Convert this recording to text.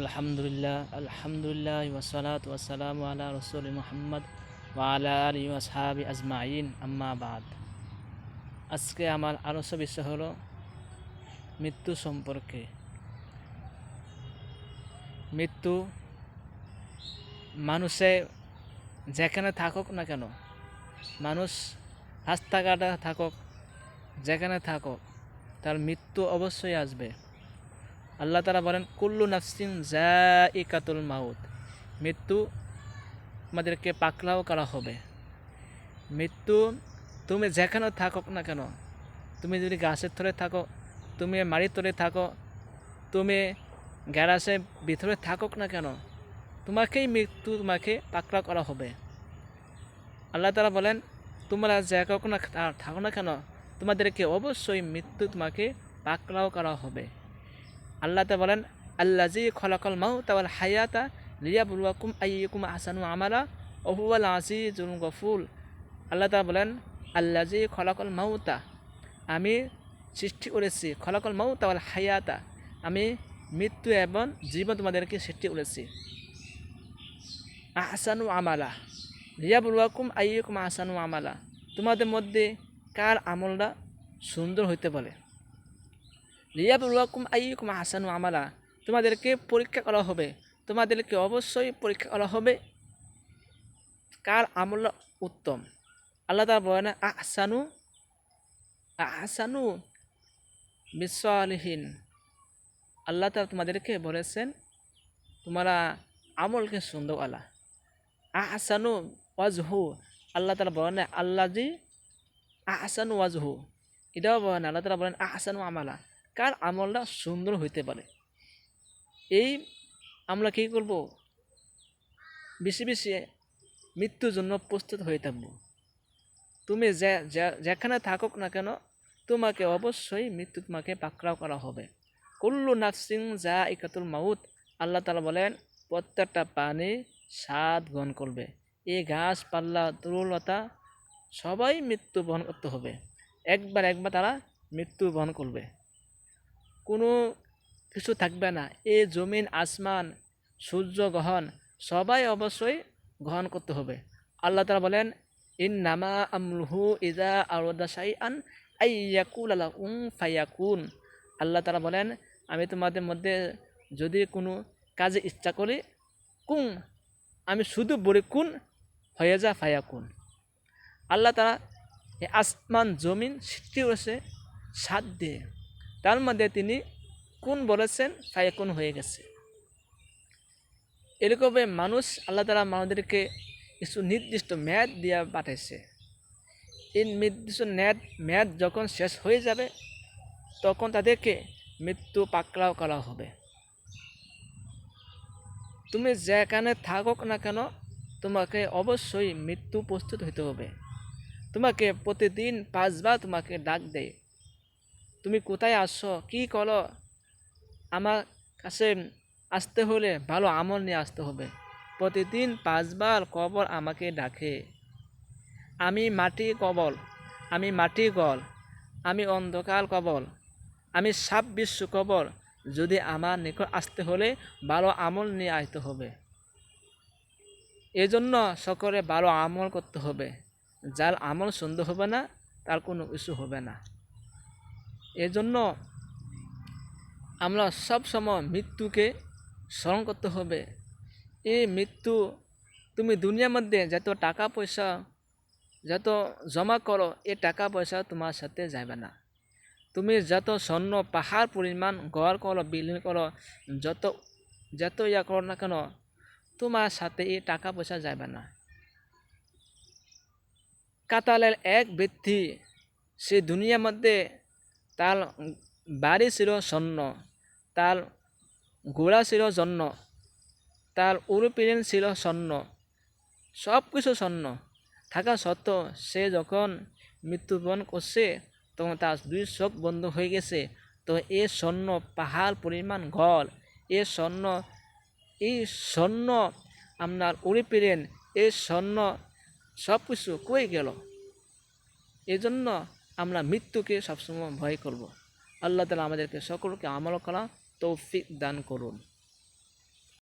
আলহামদুলিল্লাহ আলহামদুলিল্লাহ ওয়াসালাত ওয়াসালাম আলা রসুল মোহাম্মদ ওয়ালা আলী ওয়াসাহাবি আজমাইন। আম্মা বাদ। আজকে আমার আলোচ্য বিষয় হলো মৃত্যু সম্পর্কে। মৃত্যু মানুষে যেখানে থাকুক না কেন, মানুষ রাস্তাঘাটে থাকুক, যেখানে থাকুক, তার মৃত্যু অবশ্যই আসবে। আল্লাহ তারা বলেন, কুল্লু নাফসিন জা ইকাতুল মাউত। মৃত্যু আমাদেরকে পাকলাও করা হবে। মৃত্যু তুমি যেখানে থাকুক না কেন, তুমি যদি গাছের থরে থাকো, তুমি মাড়ির তরে থাকো, তুমি গ্যারাসের ভিতরে থাকুক না কেন, তোমাকেই মৃত্যু তোমাকে পাকড়াও করা হবে। আল্লাহ তারা বলেন, তোমরা যেকক না থাকো না কেন, তোমাদেরকে অবশ্যই মৃত্যু তোমাকে পাকড়াও করা হবে। আল্লাহ তা বলেন আল্লাজি খলাকল মাউ তাওয়াল হায়াতা লিয়া বুলুয়াকুম আইয়ুকুম আসানু আমালা ওহুয়াল আজিজুল গফুল আল্লাহ তা বলেন আল্লাজি খলাকল মাউতা, আমি সৃষ্টি করেছি। খলাকল মাউ তাওয়াল হায়াতা, আমি মৃত্যু এবং জীবন তোমাদেরকে সৃষ্টি করেছি। আহসানু আমালা লিয়া বুলুয়াকুম আইয়ুকুম আহসানু আমালা। তোমাদের মধ্যে কার আমলটা সুন্দর হইতে বলে লিয়াবুয়াকুম আইকুম হাসানু আমালা। তোমাদেরকে পরীক্ষা করা হবে। তোমাদেরকে অবশ্যই পরীক্ষা করা হবে। কার আমল উত্তম? আল্লাহ তালা বলে না আহসানু আহসানু বিশ্বহীন আল্লাহ তালা তোমাদেরকে বলেছেন, তোমরা আমলকে সুন্দর আলা। আহসানু ওয়াজহু। আল্লাহ তালা বলেন আল্লাহ জি আহসানু ওয়াজহু। এটাও বলেন, আল্লাহ তালা বলেন, আহসানু আমালা। কার আমলটা সুন্দর হইতে পারে। এই আমরা কী করব? বেশি বেশি মৃত্যুর জন্য প্রস্তুত হয়ে থাকব। তুমি যেখানে থাকুক না কেন, তোমাকে অবশ্যই মৃত্যু তোমাকে পাকড়াও করা হবে। কুল্লু নাফসিং যা ইকাতুল মাউত, আল্লাহ তালা বলেন, প্রত্যেকটা পানি স্বাদ গ্রহণ করবে। এই ঘাস পাল্লা তরুলতা সবাই মৃত্যু বহন করতে হবে। একবার একবার তারা মৃত্যু বহন করবে। কোনো কিছু থাকবে না। এ জমিন, আসমান, সূর্য, গ্রহণ, সবাই অবশ্যই গ্রহণ করতে হবে। আল্লাহ তালা বলেন ইন নামা আমলহু ইজা আরদা সাই আন আইয়াকুল আল্লাহ উং ফাইয়াকুন আল্লাহ তালা বলেন, আমি তোমাদের মধ্যে যদি কোনো কাজে ইচ্ছা করি কুং আমি শুধু বলি কুন, হয়ে যা ফায়াকুন। আল্লাহ তারা আসমান, জমিন, সৃষ্টি করেছে সাত দিয়ে। তার মধ্যে তিনি কোন বলেছেন কোন হয়ে গেছে। এরকমভাবে মানুষ আল্লাহ তালা মানুষদেরকে কিছু নির্দিষ্ট ম্যাদ দিয়া পাঠাইছে। এই নির্দিষ্ট ন্যাদ ম্যাদ যখন শেষ হয়ে যাবে, তখন তাদেরকে মৃত্যু পাকড়াও করা হবে। তুমি যেখানে থাকক না কেন, তোমাকে অবশ্যই মৃত্যু প্রস্তুত হতে হবে। তোমাকে প্রতিদিন পাঁচবার তোমাকে ডাক দেয়। তুমি কোথায় আসছো কী করো? আমার কাছে আসতে হলে ভালো আমল নিয়ে আসতে হবে। প্রতিদিন পাঁচবার কবর আমাকে ডাকে। আমি মাটি কবল, আমি মাটি গল, আমি অন্ধকার কবল, আমি সাপ বিশ্ব কবর। যদি আমার নিকট আসতে হলে ভালো আমল নিয়ে আসতে হবে। এজন্য সকলে ভালো আমল করতে হবে। যার আমল সুন্দর হবে না, তার কোনো কিছু হবে না। এজন্য আমরা সব সময় মৃত্যুকে স্মরণ করতে হবে। এই মৃত্যু তুমি দুনিয়ার মধ্যে যত টাকা পয়সা, যত জমা করো, এই টাকা পয়সা তোমার সাথে যাবে না। তুমি যত স্বর্ণ, পাহাড় পরিমাণ ঘর করো, বিল্ডিং করো, যত যত ইয়া করো না কেন, তোমার সাথে এই টাকা পয়সা যাবে না। কাতালের এক ব্যক্তি সে দুনিয়ার মধ্যে তার বাড়ি ছিল স্বর্ণ তার ঘোড়া ছিল স্বর্ণ তার উরুপিলেন ছিল স্বর্ণ, সব কিছু স্বর্ণ। থাকা সত্ত্বেও সে যখন মৃত্যুবরণ করছে, তখন তার দুই চোখ বন্ধ হয়ে গেছে। তো এ স্বর্ণ পাহাড় পরিমাণ ঘর। এ স্বর্ণ, এই স্বর্ণ আপনার উড়ে পেলেন এই স্বর্ণ সব কিছু কই গেল? এজন্য আমরা মৃত্যুকে সবসময় ভয় করব। আল্লাহ তালা আমাদেরকে সকলকে আমল করা তৌফিক দান করুন।